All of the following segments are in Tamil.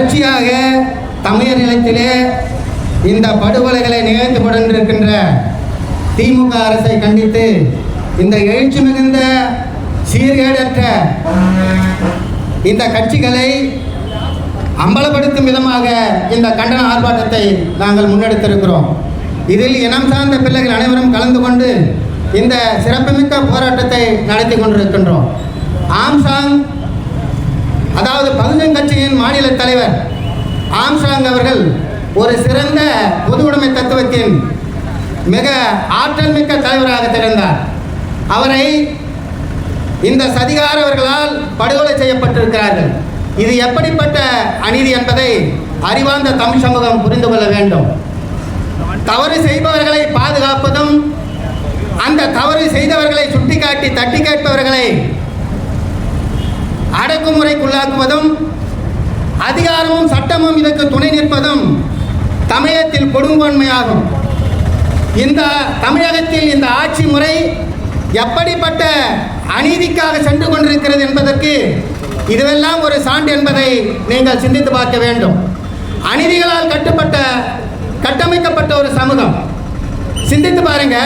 தொடர்ச்சியாக தமிழர் நிலத்திலே இந்த படுகொலைகளை நிகழ்ந்து கொண்டிருக்கின்ற திமுக அரசை கண்டித்து இந்த எழுச்சி மிகுந்த சீர்கேடற்ற இந்த கட்சிகளை அம்பலப்படுத்தும் விதமாக இந்த கண்டன ஆர்ப்பாட்டத்தை நாங்கள் முன்னெடுத்திருக்கிறோம். இதில் இனம் சார்ந்த பிள்ளைகள் அனைவரும் கலந்து கொண்டு இந்த சிறப்புமிக்க போராட்டத்தை நடத்தி கொண்டிருக்கின்றோம். ஆம்சாங் அதாவது பகுஜன் கட்சியின் மாநில தலைவர் ஆம்ஸ்டாங் அவர்கள் ஒரு சிறந்த பொது உடைமை தத்துவத்தின் மிக ஆற்றல் மிக்க தலைவராக திறந்தார் அவரை இந்த சதிகாரவர்களால் படுகொலை செய்யப்பட்டிருக்கிறார்கள். இது எப்படிப்பட்ட அநீதி என்பதை அறிவார்ந்த தமிழ் சமூகம் புரிந்து கொள்ள வேண்டும். தவறு செய்பவர்களை பாதுகாப்பதும் அந்த தவறு செய்தவர்களை சுட்டிக்காட்டி தட்டி கேட்பவர்களை அடக்குமுறைக்குள்ளாக்குவதும் அதிகாரமும் சட்டமும் இதற்கு துணை நிற்பதும் தமிழகத்தில் கொடுங்கோன்மையாகும். இந்த தமிழகத்தில் இந்த ஆட்சி முறை எப்படிப்பட்ட அநீதிக்காக சென்று கொண்டிருக்கிறது என்பதற்கு இதுவெல்லாம் ஒரு சான்று என்பதை நீங்கள் சிந்தித்து பார்க்க வேண்டும். அநீதிகளால் கட்டுப்பட்ட கட்டமைக்கப்பட்ட ஒரு சமூகம். சிந்தித்து பாருங்க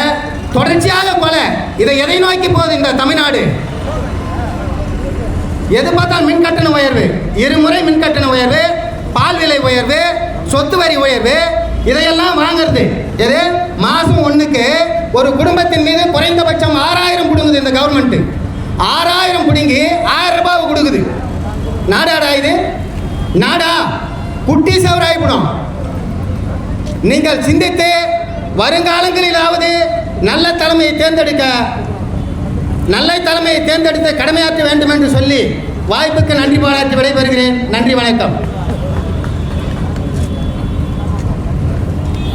தொடர்ச்சியாக கொலை. இதை எதை நோக்கி போகுது இந்த தமிழ்நாடு? எது பார்த்தால் மின் கட்டண உயர்வு? இருமுறை மின் கட்டண உயர்வு பால் விலை உயர்வு சொத்து வரி உயர்வு இதையெல்லாம் வாங்குறது. எது? மாதம் ஒன்றுக்கு ஒரு குடும்பத்தின் மீது குறைந்தபட்சம் ஆறாயிரம் கொடுங்குது இந்த கவர்மெண்ட்டு ஆறாயிரம் பிடுங்கி ஆயிரம் ரூபாய் கொடுக்குது. நாடாடா இது? நாடா? குட்டி சவராய்ப்படும் நீங்கள் சிந்தித்து வருங்காலங்களிலாவது நல்ல தலைமையை தேர்ந்தெடுக்க நல்ல தலைமையை தேர்ந்தெடுத்து கடமையாற்ற வேண்டும் என்று சொல்லி வாய்ப்புக்கு நன்றி பாராட்டி விடைபெறுகிறேன். நன்றி வணக்கம்.